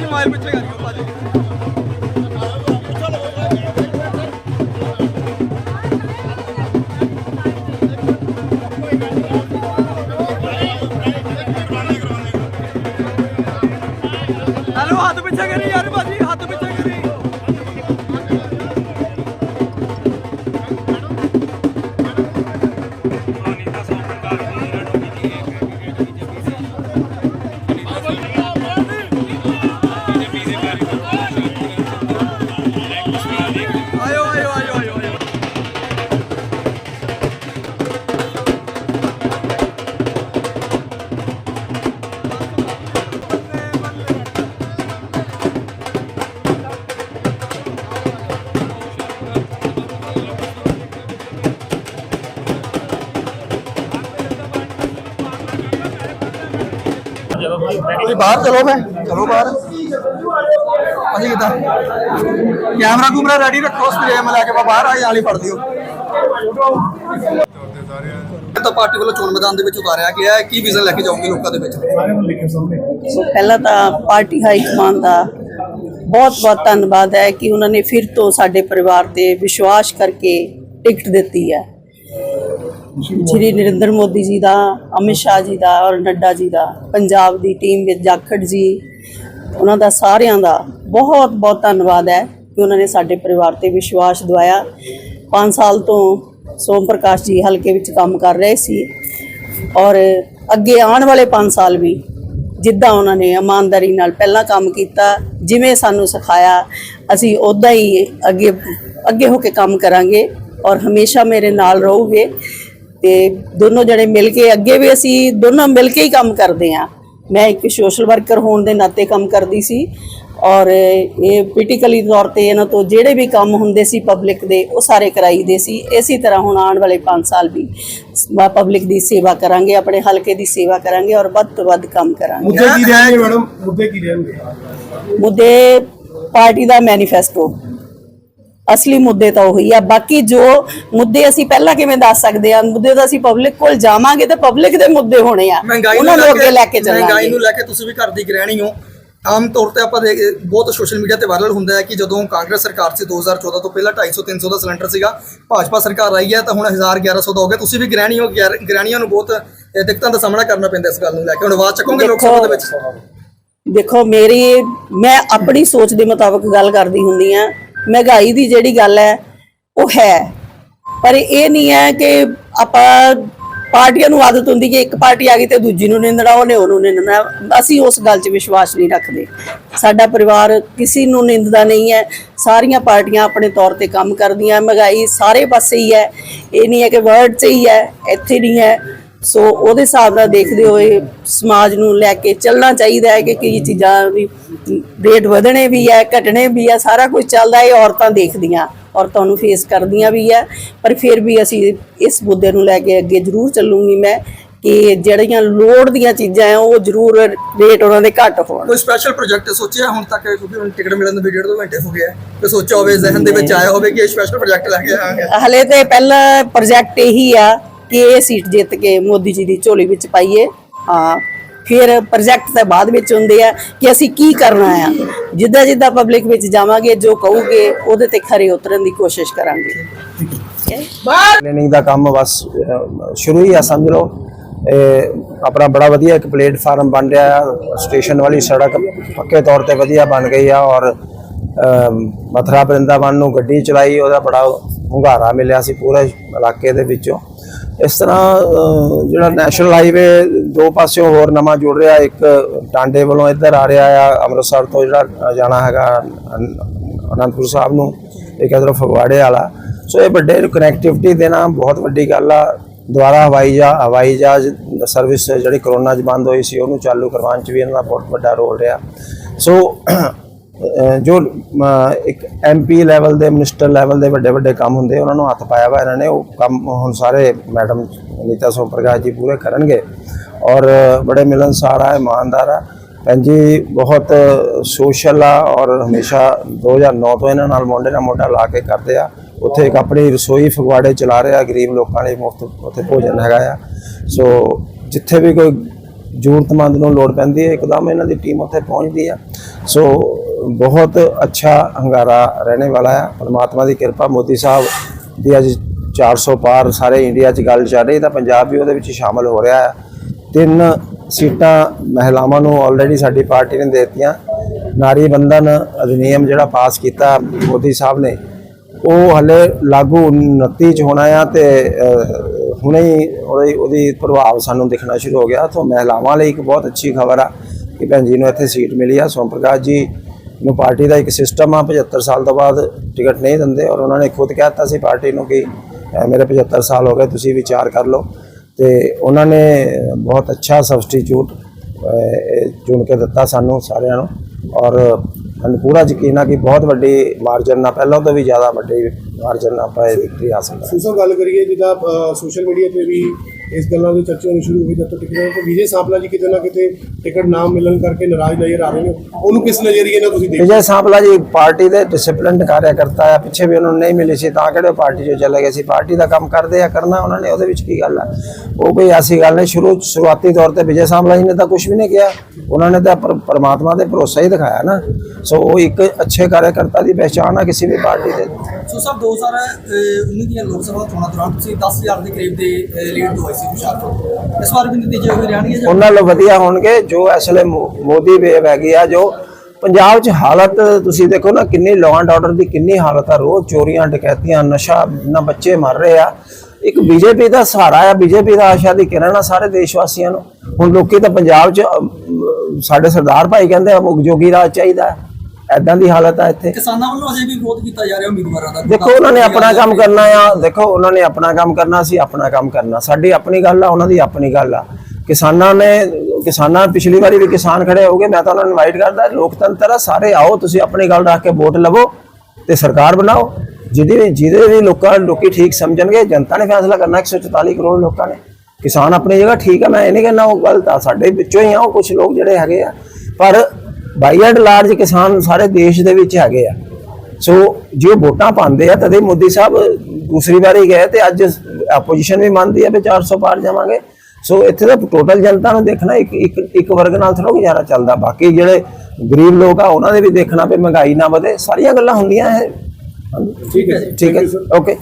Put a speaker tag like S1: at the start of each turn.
S1: Mobile ਪਿੱਛੇ ਕਰਿਓ ਭਾਜੀ ਹੱਥ ਪਿੱਛੇ ਕਰੀ ਯਾਰ ਭਾਜੀ
S2: ਤੁਸੀਂ ਬਾਹਰ ਚਲੋ ਮੈਂ ਚਲੋ ਬਾਹਰ। ਅਸੀਂ ਕਿਦਾਂ? ਕੈਮਰਾ ਕੂਮਰਾ ਰੈਡੀ ਰੱਖੋ ਸਟ੍ਰੀਮ ਲੈ ਕੇ ਬਾਹਰ ਆਈ ਵਾਲੀ ਫੜ ਦਿਓ ਤਾਂ ਪਾਰਟੀ ਵੱਲੋਂ ਚੋਣ ਮੈਦਾਨ ਦੇ ਵਿੱਚ ਉਤਾਰਿਆ ਗਿਆ ਹੈ। ਕੀ ਵਿਜ਼ਨ ਲੈ ਕੇ ਜਾਓਗੇ ਲੋਕਾਂ ਦੇ ਵਿੱਚ?
S3: ਸੋ ਪਹਿਲਾਂ ਤਾਂ ਪਾਰਟੀ ਹਾਈ ਕਮਾਂਡ ਦਾ ਬਹੁਤ ਬਹੁਤ ਧੰਨਵਾਦ ਹੈ ਕਿ ਉਹਨਾਂ ਨੇ ਫਿਰ ਤੋਂ ਸਾਡੇ ਪਰਿਵਾਰ ਤੇ ਵਿਸ਼ਵਾਸ ਕਰਕੇ ਟਿਕਟ ਦਿੱਤੀ ਹੈ। ਸ਼੍ਰੀ ਨਰਿੰਦਰ ਮੋਦੀ ਜੀ ਦਾ, ਅਮਿਤ ਸ਼ਾਹ ਜੀ ਦਾ ਔਰ ਨੱਡਾ ਜੀ ਦਾ, ਪੰਜਾਬ ਦੀ ਟੀਮ ਵਿੱਚ ਜਾਖੜ ਜੀ, ਉਹਨਾਂ ਦਾ ਸਾਰਿਆਂ ਦਾ ਬਹੁਤ ਬਹੁਤ ਧੰਨਵਾਦ ਹੈ ਕਿ ਉਹਨਾਂ ਨੇ ਸਾਡੇ ਪਰਿਵਾਰ ਤੇ ਵਿਸ਼ਵਾਸ ਦਵਾਇਆ। 5 ਸਾਲ ਤੋਂ ਸੋਮ ਪ੍ਰਕਾਸ਼ ਜੀ ਹਲਕੇ ਵਿੱਚ ਕੰਮ ਕਰ ਰਹੇ ਸੀ ਔਰ ਅੱਗੇ ਆਉਣ ਵਾਲੇ 5 ਸਾਲ ਵੀ ਜਿੱਦਾਂ ਉਹਨਾਂ ਨੇ ਇਮਾਨਦਾਰੀ ਨਾਲ ਪਹਿਲਾਂ ਕੰਮ ਕੀਤਾ, ਜਿਵੇਂ ਸਾਨੂੰ ਸਿਖਾਇਆ, ਅਸੀਂ ਉਦਾਂ ਹੀ ਅੱਗੇ ਅੱਗੇ ਹੋ ਕੇ ਕੰਮ ਕਰਾਂਗੇ ਔਰ ਹਮੇਸ਼ਾ ਮੇਰੇ ਨਾਲ ਰਹੋਗੇ। ਤੇ ਦੋਨੋਂ ਜਣੇ ਮਿਲ ਕੇ ਅੱਗੇ ਵੀ ਅਸੀਂ ਦੋਨੋਂ ਮਿਲ ਕੇ ਹੀ ਕੰਮ ਕਰਦੇ ਹਾਂ। ਮੈਂ ਇੱਕ ਸੋਸ਼ਲ ਵਰਕਰ ਹੋਣ ਦੇ ਨਾਤੇ ਕੰਮ ਕਰਦੀ ਸੀ ਔਰ ਇਹ ਪੋਲੀਟੀਕਲੀ ਤੌਰ ਤੇ ਇਹਨਾਂ ਤੋਂ ਜਿਹੜੇ ਵੀ ਕੰਮ ਹੁੰਦੇ ਸੀ ਪਬਲਿਕ ਦੇ ਉਹ ਸਾਰੇ ਕਰਾਈਦੇ ਸੀ। ਇਸੇ ਤਰ੍ਹਾਂ ਹੁਣ ਆਉਣ ਵਾਲੇ 5 ਸਾਲ ਵੀ ਪਬਲਿਕ ਦੀ ਸੇਵਾ ਕਰਾਂਗੇ ਆਪਣੇ ਹਲਕੇ ਦੀ ਸੇਵਾ ਕਰਾਂਗੇ ਔਰ ਵੱਧ ਤੋਂ ਵੱਧ ਕੰਮ ਕਰਾਂਗੇ।
S4: ਮੁੱਦੇ ਕੀ ਰਹਿਣਗੇ ਮੈਡਮ? ਮੁੱਦੇ ਕੀ ਰਹਿਣਗੇ?
S3: ਮੁੱਦੇ ਪਾਰਟੀ ਦਾ ਮੈਨੀਫੈਸਟੋ ਅਸਲੀ ਮੁੱਦੇ ਤਾਂ ਉਹੀ ਆ। ਬਾਕੀ ਜੋ ਮੁੱਦੇ ਅਸੀਂ ਪਹਿਲਾਂ ਕਿਵੇਂ ਦੱਸ ਸਕਦੇ ਆ ਮੁੱਦੇ ਤਾਂ ਅਸੀਂ ਪਬਲਿਕ ਕੋਲ ਜਾਵਾਂਗੇ ਤੇ ਪਬਲਿਕ ਦੇ ਮੁੱਦੇ ਹੋਣੇ ਆ।
S2: ਮਹਿੰਗਾਈ
S3: ਉਹਨਾਂ
S2: ਨੂੰ
S3: ਅੱਗੇ ਲੈ ਕੇ
S2: ਮਹਿੰਗਾਈ
S3: ਚੱਲਾਂਗੇ
S2: ਨੂੰ ਲੈ ਕੇ ਤੁਸੀਂ ਵੀ ਘਰ ਦੀ ਗ੍ਰਹਿਣੀ ਹੋ। ਆਮ ਤੌਰ ਤੇ ਆਪਾਂ ਦੇਖ ਬਹੁਤ ਸੋਸ਼ਲ ਮੀਡੀਆ ਤੇ ਵਾਇਰਲ ਹੁੰਦਾ ਹੈ ਕਿ ਜਦੋਂ ਕਾਂਗਰਸ ਸਰਕਾਰ ਸੀ 2014 ਤੋਂ ਪਹਿਲਾਂ 250 300 ਦਾ ਸਿਲੰਡਰ ਸੀਗਾ ਭਾਜਪਾ ਸਰਕਾਰ ਆਈ ਹੈ ਤਾਂ ਹੁਣ 1000 1100 ਦਾ ਹੋ ਗਿਆ। ਤੁਸੀਂ ਵੀ ਗ੍ਰਹਿਣੀ ਹੋ ਗ੍ਰਹਿ- ਗ੍ਰਹਿਣੀਆਂ ਨੂੰ ਬਹੁਤ ਦਿੱਕਤਾਂ ਦਾ ਸਾਹਮਣਾ ਕਰਨਾ ਪੈਂਦਾ ਇਸ ਗੱਲ ਨੂੰ ਲੈ ਕੇ। ਹੁਣ ਆਵਾਜ਼ ਚੱਕੋਗੇ ਲੋਕ ਸਭਾ ਦੇ ਵਿੱਚ?
S3: ਦੇਖੋ ਮੇਰੀ ਮੈਂ ਆਪਣੀ ਸੋਚ ਦੇ ਮੁਤਾਬਕ ਗੱਲ ਕਰਦੀ ਹੁੰਦੀ ਆ ਮਹਿੰਗਾਈ ਦੀ ਜਿਹੜੀ ਗੱਲ ਹੈ, ਉਹ ਹੈ। ਪਰ ਇਹ ਨਹੀਂ ਹੈ ਕਿ ਆਪਾਂ ਪਾਰਟੀਆਂ ਨੂੰ ਆਦਤ ਹੁੰਦੀ ਕਿ ਇੱਕ ਪਾਰਟੀ ਆ ਗਈ ਤੇ ਦੂਜੀ ਨੂੰ ਨਿੰਦਣਾ ਉਹਨੇ ਉਹਨੂੰ ਨਿੰਦਣਾ। ਅਸੀਂ ਉਸ ਗੱਲ 'ਚ ਵਿਸ਼ਵਾਸ ਨਹੀਂ ਰੱਖਦੇ। ਸਾਡਾ ਪਰਿਵਾਰ ਕਿਸੇ ਨੂੰ ਨਿੰਦਦਾ ਨਹੀਂ ਹੈ। ਸਾਰੀਆਂ ਪਾਰਟੀਆਂ ਆਪਣੇ ਤੌਰ ਤੇ ਕੰਮ ਕਰਦੀਆਂ। ਮਹਿੰਗਾਈ ਸਾਰੇ ਪਾਸੇ ਹੀ ਹੈ। ਇਹ ਨਹੀਂ ਹੈ ਕਿ ਵਰਡ 'ਚ ਹੀ ਹੈ। ਇੱਥੇ ਨਹੀਂ ਹੈ। ਸੋ ਉਹਦੇ ਹਿਸਾਬ ਨਾਲ ਦੇਖਦੇ ਹੋਏ ਸਮਾਜ ਨੂੰ ਲੈ ਕੇ ਚੱਲਣਾ ਚਾਹੀਦਾ ਹੈ ਕਿ ਕਈ ਚੀਜ਼ਾਂ ਦੀ ਰੇਟ ਵਧਣੇ ਵੀ ਹੈ ਘਟਣੇ ਵੀ ਹੈ ਸਾਰਾ ਕੁਝ ਚੱਲਦਾ ਹੈ ਔਰਤਾਂ ਦੇਖਦੀਆਂ ਔਰਤਾਂ ਨੂੰ ਫੇਸ ਕਰਦੀਆਂ ਵੀ ਹੈ। ਪਰ ਫਿਰ ਵੀ ਅਸੀਂ ਇਸ ਮੁੱਦੇ ਨੂੰ ਲੈ ਕੇ ਅੱਗੇ ਜ਼ਰੂਰ ਚੱਲੂਗੀ ਮੈਂ ਕਿ ਜਿਹੜੀਆਂ ਲੋੜ ਦੀਆਂ ਚੀਜ਼ਾਂ ਹੈ ਉਹ ਜ਼ਰੂਰ ਰੇਟ ਉਹਨਾਂ ਦੇ ਘੱਟ ਹੋਣ।
S2: ਕੋਈ ਸਪੈਸ਼ਲ ਪ੍ਰੋਜੈਕਟ ਸੋਚਿਆ ਹੁਣ ਤੱਕ? ਕਿਉਂਕਿ ਹੁਣ ਟਿਕਟ ਮਿਲਣ ਵੀ ਦੋ ਘੰਟੇ ਹੋ ਗਏ ਆ। ਕੋਈ ਸੋਚਿਆ ਹੋਵੇ ਜ਼ਿਹਨ ਦੇ ਵਿੱਚ ਆਇਆ ਹੋਵੇ ਕਿ ਇਹ ਸਪੈਸ਼ਲ ਪ੍ਰੋਜੈਕਟ ਲੈ ਕੇ ਆਵਾਂਗੇ
S3: ਹਲੇ ਤੇ ਪਹਿਲਾ ਪ੍ਰੋਜੈਕਟ ਇਹੀ ਆ ਕਿ ਇਹ ਸੀਟ ਜਿੱਤ ਕੇ ਮੋਦੀ ਜੀ ਦੀ ਝੋਲੀ ਵਿੱਚ ਪਾਈਏ ਹਾਂ। ਫਿਰ ਪ੍ਰੋਜੈਕਟ ਤਾਂ ਬਾਅਦ ਵਿੱਚ ਹੁੰਦੇ ਆ ਕਿ ਅਸੀਂ ਕੀ ਕਰਨਾ ਆ। ਜਿੱਦਾਂ ਜਿੱਦਾਂ ਪਬਲਿਕ ਵਿੱਚ ਜਾਵਾਂਗੇ ਜੋ ਕਹੂਗੇ ਉਹਦੇ ਤੇ ਖਰੇ ਉਤਰਨ ਦੀ ਕੋਸ਼ਿਸ਼ ਕਰਾਂਗੇ।
S5: ਟ੍ਰੇਨਿੰਗ ਦਾ ਕੰਮ ਬਸ ਸ਼ੁਰੂ ਹੀ ਆ ਸਮਝ ਲਓ। ਇਹ ਆਪਣਾ ਬੜਾ ਵਧੀਆ ਇੱਕ ਪਲੇਟਫਾਰਮ ਬਣ ਰਿਹਾ ਆ। ਸਟੇਸ਼ਨ ਵਾਲੀ ਸੜਕ ਪੱਕੇ ਤੌਰ ਤੇ ਵਧੀਆ ਬਣ ਗਈ ਆ ਔਰ ਮਥੁਰਾ ਬ੍ਰਿੰਦਾਵਨ ਨੂੰ ਗੱਡੀ ਚਲਾਈ ਉਹਦਾ ਬੜਾ ਹੁੰਗਾਰਾ ਮਿਲਿਆ ਸੀ ਪੂਰੇ ਇਲਾਕੇ ਦੇ ਵਿੱਚੋਂ। ਇਸ ਤਰ੍ਹਾਂ ਜਿਹੜਾ ਨੈਸ਼ਨਲ ਹਾਈਵੇ ਦੋ ਪਾਸਿਓਂ ਹੋਰ ਨਵਾਂ ਜੁੜ ਰਿਹਾ, ਇੱਕ ਟਾਂਡੇ ਵੱਲੋਂ ਇੱਧਰ ਆ ਰਿਹਾ ਆ, ਅੰਮ੍ਰਿਤਸਰ ਤੋਂ ਜਿਹੜਾ ਜਾਣਾ ਹੈਗਾ ਅਨੰਦਪੁਰ ਸਾਹਿਬ ਨੂੰ, ਇੱਕ ਇਧਰੋਂ ਫਗਵਾੜੇ ਵਾਲਾ। ਸੋ ਇਹ ਵੱਡੇ ਕਨੈਕਟੀਵਿਟੀ ਦੇਣਾ ਬਹੁਤ ਵੱਡੀ ਗੱਲ ਆ। ਦੁਆਰਾ ਹਵਾਈ ਜਹਾਜ਼ ਹਵਾਈ ਜਹਾਜ਼ ਸਰਵਿਸ ਜਿਹੜੀ ਕਰੋਨਾ 'ਚ ਬੰਦ ਹੋਈ ਸੀ, ਉਹਨੂੰ ਚਾਲੂ ਕਰਵਾਉਣ 'ਚ ਵੀ ਇਹਨਾਂ ਦਾ ਬਹੁਤ ਵੱਡਾ ਰੋਲ ਰਿਹਾ। ਸੋ ਜੋ ਅਹ, ਇੱਕ ਐਮਪੀ ਲੈਵਲ ਦੇ ਮਿਨਿਸਟਰ ਲੈਵਲ ਦੇ ਵੱਡੇ ਵੱਡੇ ਕੰਮ ਹੁੰਦੇ ਉਹਨਾਂ ਨੂੰ ਹੱਥ ਪਾਇਆ ਵਾ ਇਹਨਾਂ ਨੇ ਉਹ ਕੰਮ ਹੁਣ ਸਾਰੇ ਮੈਡਮ ਨੀਤਾ ਸੋਮ ਪ੍ਰਕਾਸ਼ ਜੀ ਪੂਰੇ ਕਰਨਗੇ। ਔਰ ਬੜੇ ਮਿਲਨਸਾਰ ਆ ਇਮਾਨਦਾਰ ਆ। ਭੈਣ ਜੀ ਬਹੁਤ ਸੋਸ਼ਲ ਆ ਔਰ ਹਮੇਸ਼ਾ 2009 ਤੋਂ ਇਹਨਾਂ ਨਾਲ ਮੋਢੇ ਨਾਲ ਮੋਢਾ ਲਾ ਕੇ ਕਰਦੇ ਆ। ਉੱਥੇ ਇੱਕ ਆਪਣੀ ਰਸੋਈ ਫਗਵਾੜੇ ਚਲਾ ਰਿਹਾ ਗਰੀਬ ਲੋਕਾਂ ਲਈ ਮੁਫਤ ਉੱਥੇ ਭੋਜਨ ਹੈਗਾ ਆ। ਸੋ ਜਿੱਥੇ ਵੀ ਕੋਈ ਜ਼ਰੂਰਤਮੰਦ ਨੂੰ ਲੋੜ ਪੈਂਦੀ ਹੈ ਇੱਕਦਮ ਇਹਨਾਂ ਦੀ ਟੀਮ ਉੱਥੇ ਪਹੁੰਚਦੀ ਆ। ਸੋ ਬਹੁਤ ਅੱਛਾ ਹੰਗਾਰਾ ਰਹਿਣੇ ਵਾਲਾ ਹੈ। ਪਰਮਾਤਮਾ ਦੀ ਕਿਰਪਾ, ਮੋਦੀ ਸਾਹਿਬ ਦੀ ਅੱਜ 400 ਪਾਰ ਸਾਰੇ ਇੰਡੀਆ 'ਚ ਗੱਲ ਚੱਲ ਰਹੀ ਤਾਂ ਪੰਜਾਬ ਵੀ ਉਹਦੇ ਵਿੱਚ ਸ਼ਾਮਲ ਹੋ ਰਿਹਾ ਹੈ। ਤਿੰਨ ਸੀਟਾਂ ਮਹਿਲਾਵਾਂ ਨੂੰ ਆਲਰੇਡੀ ਸਾਡੀ ਪਾਰਟੀ ਨੇ ਦੇ ਦਿੱਤੀਆਂ। ਨਾਰੀ ਬੰਧਨ ਅਧਿਨਿਯਮ ਜਿਹੜਾ ਪਾਸ ਕੀਤਾ ਮੋਦੀ ਸਾਹਿਬ ਨੇ, ਉਹ ਹਲੇ ਲਾਗੂ 29 ਚ ਹੋਣਾ ਆ ਤੇ ਹੁਣੇ ਹੀ ਉਹਦੀ ਉਹਦੀ ਪ੍ਰਭਾਵ ਸਾਨੂੰ ਦਿਖਣਾ ਸ਼ੁਰੂ ਹੋ ਗਿਆ। ਤੋਂ ਮਹਿਲਾਵਾਂ ਲਈ ਇੱਕ ਬਹੁਤ ਅੱਛੀ ਖਬਰ ਆ ਕਿ ਭੈਣ ਜੀ ਨੂੰ ਇੱਥੇ ਸੀਟ ਮਿਲੀ ਆ। ਸੋਮ ਪ੍ਰਕਾਸ਼ ਜੀ ਨੂੰ ਪਾਰਟੀ ਦਾ ਇੱਕ ਸਿਸਟਮ ਆ 75 ਸਾਲ ਤੋਂ ਬਾਅਦ ਟਿਕਟ ਨਹੀਂ ਦਿੰਦੇ ਔਰ ਉਹਨਾਂ ਨੇ ਖੁਦ ਕਹਿ ਦਿੱਤਾ ਸੀ ਪਾਰਟੀ ਨੂੰ ਕਿ ਮੇਰੇ 75 ਸਾਲ ਹੋ ਗਏ, ਤੁਸੀਂ ਵਿਚਾਰ ਕਰ ਲਓ। ਤੇ ਉਹਨਾਂ ਨੇ ਬਹੁਤ ਅੱਛਾ ਸਬਸਟੀਟਿਊਟ ਚੁਣ ਕੇ ਦਿੱਤਾ ਸਾਨੂੰ ਸਾਰਿਆਂ ਨੂੰ ਔਰ ਸਾਨੂੰ ਪੂਰਾ ਯਕੀਨ ਆ ਕਿ ਬਹੁਤ ਵੱਡੀ ਮਾਰਜਨ ਨਾਲ, ਪਹਿਲਾਂ ਤੋਂ ਵੀ ਜ਼ਿਆਦਾ ਵੱਡੀ ਮਾਰਜਨ ਨਾਲ ਆਪਾਂ ਇਹ ਵਿਕਟਰੀ ਹਾਸਲ ਕਰਾਂਗੇ
S4: ਸੋ ਗੱਲ ਕਰੀਏ ਜਿੱਦਾਂ ਸੋਸ਼ਲ ਮੀਡੀਆ ਤੇ ਵੀ ਇਸ ਗੱਲਾਂ ਦੀ ਚਰਚਾ ਹੋਣੀ ਸ਼ੁਰੂ ਹੋਈ ਜਦ ਤੋਂ ਟਿਕਟ ਤੇ ਵਿਜੇ ਸਾਂਪਲਾ ਜੀ ਕਿਤੇ ਨਾ ਕਿਤੇ ਟਿਕਟ ਨਾ ਮਿਲਣ ਕਰਕੇ ਨਾਰਾਜ਼ ਨਜ਼ਰ ਆ ਰਹੇ ਨੇ। ਉਹਨੂੰ ਕਿਸ ਨਜ਼ਰੀਏ ਨਾਲ ਤੁਸੀਂ ਦੇਖਦੇ
S5: ਵਿਜੇ ਸਾਂਪਲਾ ਜੀ ਪਾਰਟੀ ਦੇ ਡਿਸਪਲਿਨਡ ਕਾਰਿਆਕਰਤਾ ਆ ਪਿੱਛੇ ਵੀ ਉਹਨਾਂ ਨੂੰ ਨਹੀਂ ਮਿਲੀ ਸੀ ਤਾਂ ਕਿਹੜੇ ਪਾਰਟੀ 'ਚੋਂ ਚਲੇ ਗਏ ਸੀ? ਪਾਰਟੀ ਦਾ ਕੰਮ ਕਰਦੇ ਆ ਕਰਨਾ ਉਹਨਾਂ ਨੇ ਉਹਦੇ ਵਿੱਚ ਕੀ ਗੱਲ ਆ? ਉਹ ਕੋਈ ਐਸੀ ਗੱਲ ਨਹੀਂ ਸ਼ੁਰੂ ਸ਼ੁਰੂਆਤੀ ਤੌਰ ਤੇ ਵਿਜੇ ਸਾਂਪਲਾ ਜੀ ਨੇ ਤਾਂ ਕੁਝ ਵੀ ਨਹੀਂ ਕਿਹਾ। ਉਹਨਾਂ ਨੇ ਤਾਂ ਪਰ- ਪਰਮਾਤਮਾ ਦੇ ਭਰੋਸਾ ਹੀ ਦਿਖਾਇਆ ਨਾ। ਸੋ ਉਹ ਇੱਕ ਅੱਛੇ ਕਾਰਿਆਕਰਤਾ ਦੀ ਪਛਾਣ ਆ ਕਿਸੇ ਵੀ ਪਾਰਟੀ ਦੇ।
S2: ਸੋ ਸਭ 2019 ਦੀਆਂ ਲੋਕ ਸਭਾ ਚੋਣਾਂ ਦੌਰਾਨ ਤੁਸੀਂ 10000 ਦੇ ਕਰੀਬ ਦੇ ਲੀਡ ਹੋਏ ਸੀ ਹੁਸ਼ਿਆਰਪੁਰ। ਇਸ ਵਾਰ ਵੀ ਨਤੀਜੇ ਹੋਏ ਰਹਿਣਗੇ
S5: ਉਹਨਾਂ ਨਾਲੋਂ ਵਧੀਆ ਹੋਣਗੇ ਜੋ ਇਸ ਵੇਲੇ ਮੋ- ਮੋਦੀ ਵੇਵ ਹੈਗੀ ਆ, ਜੋ ਪੰਜਾਬ 'ਚ ਹਾਲਤ, ਤੁਸੀਂ ਦੇਖੋ ਨਾ ਕਿੰਨੀ ਲਾਅ ਐਂਡ ਆਰਡਰ ਦੀ ਕਿੰਨੀ ਹਾਲਤ ਆ, ਰੋਜ਼ ਚੋਰੀਆਂ, ਡਕੈਤੀਆਂ, ਨਸ਼ਾ ਨਾ ਬੱਚੇ ਮਰ ਰਹੇ ਆ। ਇੱਕ ਬੀਜੇਪੀ ਦਾ ਸਹਾਰਾ ਆ, ਬੀਜੇਪੀ ਦਾ ਆਸ਼ਾ ਦੀ ਕਿਰਨ ਆ ਸਾਰੇ ਦੇਸ਼ ਵਾਸੀਆਂ ਨੂੰ। ਹੁਣ ਲੋਕੀ ਤਾਂ ਪੰਜਾਬ 'ਚ ਸਾਡੇ ਸਰਦਾਰ ਭਾਈ ਕਹਿੰਦੇ ਆ, ਮੁੱਖ ਜੋਗੀ ਰਾਜ ਚਾਹੀਦਾ। ਐਦਾਂ ਦੀ ਹਾਲਤ ਆ ਇੱਥੇ।
S2: ਕਿਸਾਨਾਂ ਵੱਲੋਂ ਅਜੇ ਵੀ ਵਿਰੋਧ ਕੀਤਾ ਜਾ ਰਿਹਾ ਉਮੀਦਵਾਰਾਂ ਦਾ।
S5: ਦੇਖੋ ਉਹਨਾਂ ਨੇ ਆਪਣਾ ਕੰਮ ਕਰਨਾ ਆ। ਦੇਖੋ ਉਹਨਾਂ ਨੇ ਆਪਣਾ ਕੰਮ ਕਰਨਾ ਸੀ ਆਪਣਾ ਕੰਮ ਕਰਨਾ। ਸਾਡੀ ਆਪਣੀ ਗੱਲ ਆ ਉਹਨਾਂ ਦੀ ਆਪਣੀ ਗੱਲ ਆ। ਕਿਸਾਨਾਂ ਨੇ ਕਿਸਾਨਾਂ ਪਿਛਲੀ ਵਾਰੀ ਵੀ ਕਿਸਾਨ ਖੜੇ ਹੋਗੇ ਮੈਂ ਤਾਂ ਉਹਨਾਂ ਨੂੰ ਇਨਵਾਈਟ ਕਰਦਾ ਲੋਕਤੰਤਰ ਆ ਸਾਰੇ ਆਓ ਤੁਸੀਂ ਆਪਣੀ ਗੱਲ ਰੱਖ ਕੇ ਵੋਟ ਲਵੋ ਤੇ ਸਰਕਾਰ ਬਣਾਓ। ਜਿਹਦੇ ਜਿਹਦੇ ਵੀ ਲੋਕਾਂ ਲੋਕੀ ਠੀਕ ਸਮਝਣਗੇ ਜਨਤਾ ਨੇ ਫੈਸਲਾ ਕਰਨਾ 144 ਕਰੋੜ ਲੋਕਾਂ ਨੇ। ਕਿਸਾਨ ਆਪਣੀ ਜਗ੍ਹਾ ਠੀਕ ਆ ਮੈਂ ਇਹ ਨਹੀਂ ਕਹਿੰਦਾ ਉਹ ਗਲਤ ਆ ਸਾਡੇ ਵਿੱਚੋਂ ਹੀ ਆ ਉਹ ਕੁਝ ਲੋਕ ਜਿਹੜੇ ਹੈਗੇ ਆ। ਪਰ ਬਾਈ ਐਂਡ ਲਾਰਜ ਕਿਸਾਨ ਸਾਰੇ ਦੇਸ਼ ਦੇ ਵਿੱਚ ਹੈਗੇ ਆ। ਸੋ ਜੇ ਉਹ ਵੋਟਾਂ ਪਾਉਂਦੇ ਆ ਤਦੇ ਮੋਦੀ ਸਾਹਿਬ ਦੂਸਰੀ ਵਾਰੀ ਗਏ ਤੇ ਅੱਜ ਆਪੋਜੀਸ਼ਨ ਵੀ ਮੰਨਦੀ ਆ ਵੀ 400 ਪਾਰ ਜਾਵਾਂਗੇ। ਸੋ ਇੱਥੇ ਤਾਂ ਟੋਟਲ ਜਨਤਾ ਨੂੰ ਦੇਖਣਾ ਇੱਕ ਇੱਕ ਇੱਕ ਵਰਗ ਨਾਲ ਥੋੜਾ ਗੁਜ਼ਾਰਾ ਚੱਲਦਾ। ਬਾਕੀ ਜਿਹੜੇ ਗਰੀਬ ਲੋਕ ਆ ਉਹਨਾਂ ਦੇ ਵੀ ਦੇਖਣਾ ਵੀ ਮਹਿੰਗਾਈ ਨਾ ਵਧੇ। ਸਾਰੀਆਂ ਗੱਲਾਂ ਹੁੰਦੀਆਂ ਇਹ।
S4: ਠੀਕ ਹੈ
S5: ਠੀਕ ਹੈ ਓਕੇ